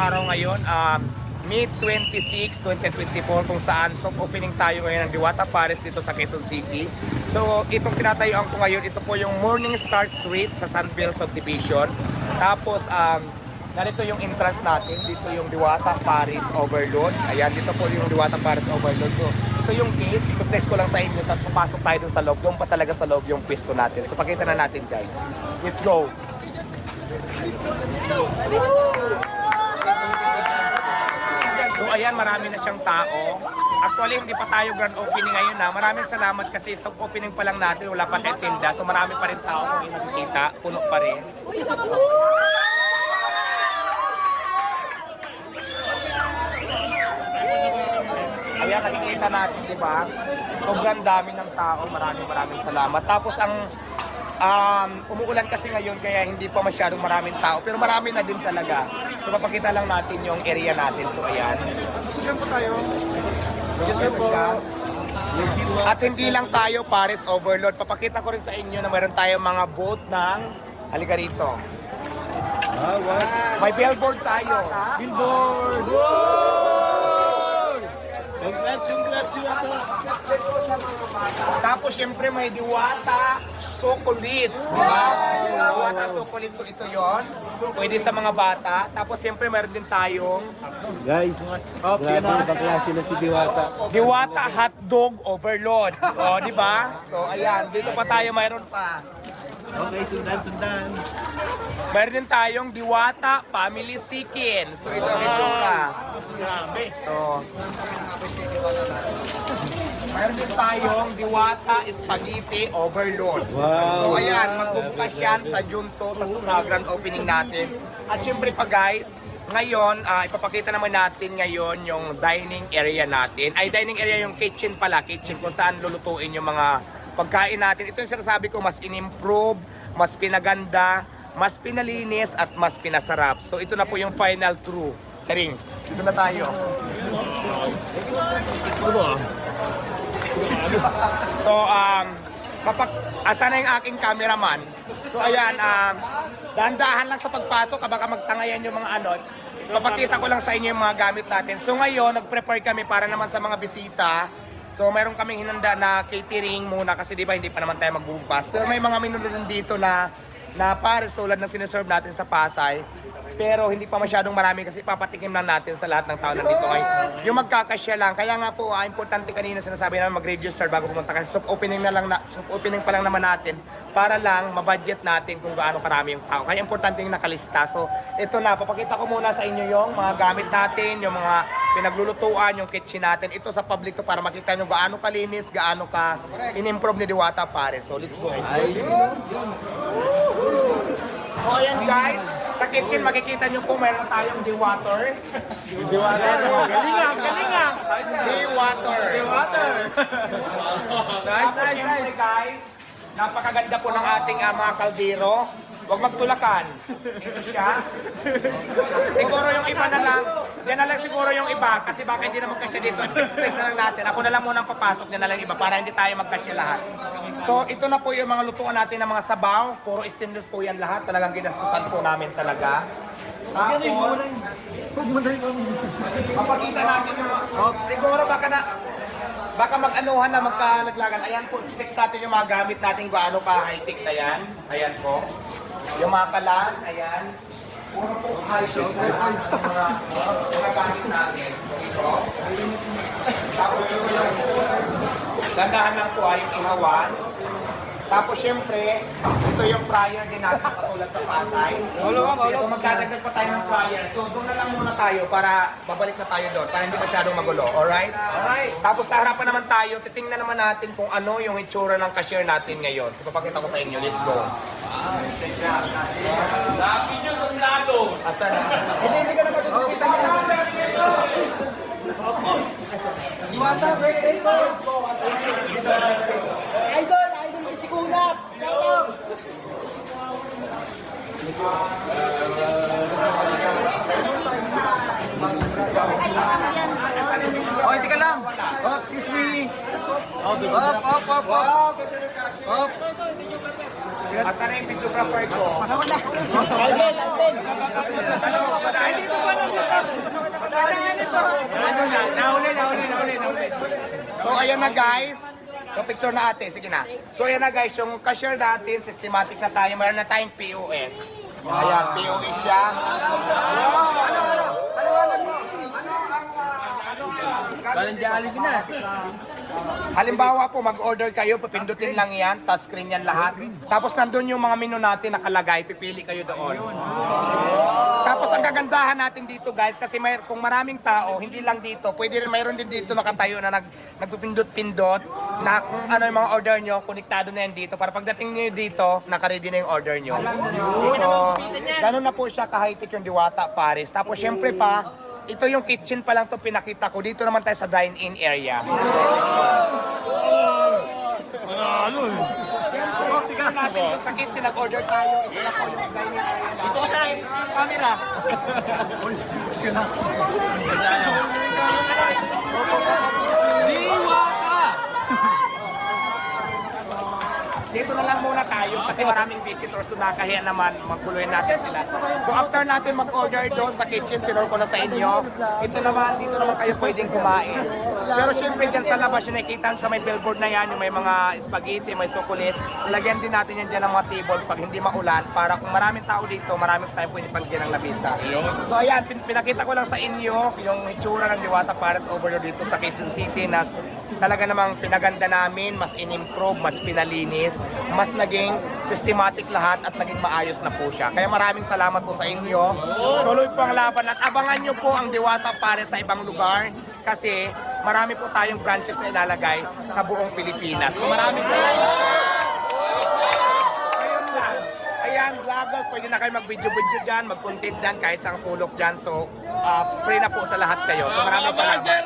araw ngayon, um, May 26, 2024 kung saan soft opening tayo ngayon ng Diwata Paris dito sa Quezon City. So itong tinatayuan ko ngayon, ito po yung Morning Star Street sa Sunville Subdivision. Tapos um, narito yung entrance natin, dito yung Diwata Paris Overload. Ayan, dito po yung Diwata Paris Overload. So ito yung gate, ito ko lang sa inyo, tapos papasok tayo dun sa loob. Doon pa talaga sa loob yung pwesto natin. So pakita na natin guys. Let's go! So ayan, marami na siyang tao. Actually, hindi pa tayo grand opening ngayon na. Maraming salamat kasi sa opening pa lang natin, wala pa tayo tinda. So marami pa rin tao kung nakikita, puno pa rin. Ayan, nakikita natin, di ba? Sobrang dami ng tao. Maraming maraming salamat. Tapos ang um, umuulan kasi ngayon kaya hindi pa masyadong maraming tao. Pero marami na din talaga. So papakita lang natin yung area natin. So ayan. Sige po tayo. Sige po. At hindi lang tayo Paris Overload. Papakita ko rin sa inyo na meron tayong mga boat ng halika rito. Ah? May billboard tayo. Billboard! Congrats, Diwata! Tapos syempre may diwata, chocolate. Di ba? Diwata, chocolate. So ito yon. Pwede sa mga bata. Tapos syempre meron din tayong Guys, grabe, ibang klase na si Diwata. Diwata hotdog overload. O, di ba? So ayan, dito pa tayo mayroon pa. Okay, sundan, sundan. Meron din tayong Diwata Family Chicken. So ito ang itsura. So, meron din tayong Diwata Spaghetti Overload. Wow. So ayan, magbubukas yan sa Junto sa sa grand opening natin. At syempre pa guys, ngayon, ah, ipapakita naman natin ngayon yung dining area natin. Ay, dining area yung kitchen pala, kitchen kung saan lulutuin yung mga pagkain natin. Ito yung sinasabi ko, mas in-improve, mas pinaganda, mas pinalinis, at mas pinasarap. So ito na po yung final true. Charing, dito na tayo. So, um, kapag, asa na yung aking cameraman? So, ayan, um, dahan-dahan lang sa pagpasok, baka magtangayan yung mga ano. Papakita ko lang sa inyo yung mga gamit natin. So, ngayon, nag-prepare kami para naman sa mga bisita. So, meron kaming hinanda na catering muna kasi di ba hindi pa naman tayo magbubukas. Pero may mga din dito na na pares tulad ng sineserve natin sa Pasay. Pero hindi pa masyadong marami kasi papatikim lang natin sa lahat ng tao nandito ngayon. Yung magkakasya lang. Kaya nga po, ah, importante kanina sinasabi namin mag-register bago pumunta kasi soft opening na lang na, soft opening pa lang naman natin para lang mabudget natin kung gaano karami yung tao. Kaya importante yung nakalista. So, ito na, papakita ko muna sa inyo yung mga gamit natin, yung mga pinaglulutuan, yung kitchen natin. Ito sa public to para makita nyo gaano kalinis, gaano ka in-improve ni Diwata pare. So, let's go. So ayan guys, sa kitchen makikita nyo po meron tayong dewater. Dewater. Galingang, galingang. Dewater. Water. Tapos syempre guys, napakaganda po ng ating ah, mga kaldero. Huwag magtulakan. Ito siya. Siguro yung iba na lang, yan na lang siguro yung iba kasi baka hindi naman kasya dito. Fix na lang natin. Ako na lang munang papasok, yan na lang iba para hindi tayo magkasya lahat. So ito na po yung mga lutuan natin ng mga sabaw. Puro stainless po yan lahat. Talagang ginastusan po namin talaga. Tapos, Papakita natin yung siguro baka na baka mag-anuhan na magkalaglagan. Ayan po, text natin yung mga gamit natin kung ano ka high-tech na yan. Ayan po. Yung mga kalan, ayan. Puro po high-tech na yan. Yung mga, mga gamit natin. Ito. Tapos ito yung gandahan lang po ay yung ihawan. Tapos syempre, ito yung fryer din natin katulad sa Pasay. So magdadagdag pa tayo ng fryer. So doon na lang muna tayo para babalik na tayo doon para hindi masyadong magulo. Alright? Alright. Tapos sa harapan naman tayo, titingnan naman natin kung ano yung itsura ng cashier natin ngayon. So papakita ko sa inyo. Let's go. Dami nyo ng lado. Asa na? Hindi, hindi ka na matutupita. Idol, idol si Kunat. Shout out. Oh, hindi ka lang. Oh, excuse me. Up, up, up, up. Asan yung ko? Wala. Na? So ayan na guys. So picture na ate, sige na. So ayan na guys, yung cashier natin, systematic na tayo. Meron na tayong POS. Ayan, POS siya. Ano. Parang Jollibee na. Halimbawa po, mag-order kayo, pipindutin lang yan, touchscreen yan lahat. Tapos nandun yung mga menu natin nakalagay, pipili kayo doon. Tapos ang kagandahan natin dito guys, kasi may, kung maraming tao, hindi lang dito, pwede rin mayroon din dito nakatayo na nag, nagpipindot-pindot na kung ano yung mga order nyo, konektado na yan dito. Para pagdating nyo dito, nakaready na yung order nyo. So, ganun na po siya ka-high-tech yung Diwata Paris. Tapos syempre pa, ito yung kitchen pa lang to pinakita ko. Dito naman tayo sa dine-in area. Siyempre, tingnan natin doon sa kitchen, nag-order tayo. Ito na po yung dine-in area. Ito sa camera. Diwata! Dito na lang tayo kasi maraming visitors so nakahiya naman magkuluhin natin sila. So after natin mag-order doon sa kitchen, tinor ko na sa inyo. Ito naman, dito naman kayo pwedeng kumain. Pero syempre dyan sa labas, yung nakikita sa may billboard na yan, yung may mga spaghetti, may sukulit, lagyan din natin yan dyan ng mga tables pag hindi maulan para kung maraming tao dito, maraming tayo pwede pagyan ng labisa. So ayan, pin- pinakita ko lang sa inyo yung itsura ng Diwata Paris over dito sa Quezon City na talaga namang pinaganda namin, mas in-improve, mas pinalinis, mas naging systematic lahat at naging maayos na po siya. Kaya maraming salamat po sa inyo. Tuloy po ang laban at abangan nyo po ang Diwata Pares sa ibang lugar kasi marami po tayong branches na ilalagay sa buong Pilipinas. So maraming salamat. Ayan, vloggers, pwede na kayo mag-video-video dyan, mag-content dyan, kahit sa sulok dyan. So, ah, free na po sa lahat kayo. So maraming salamat.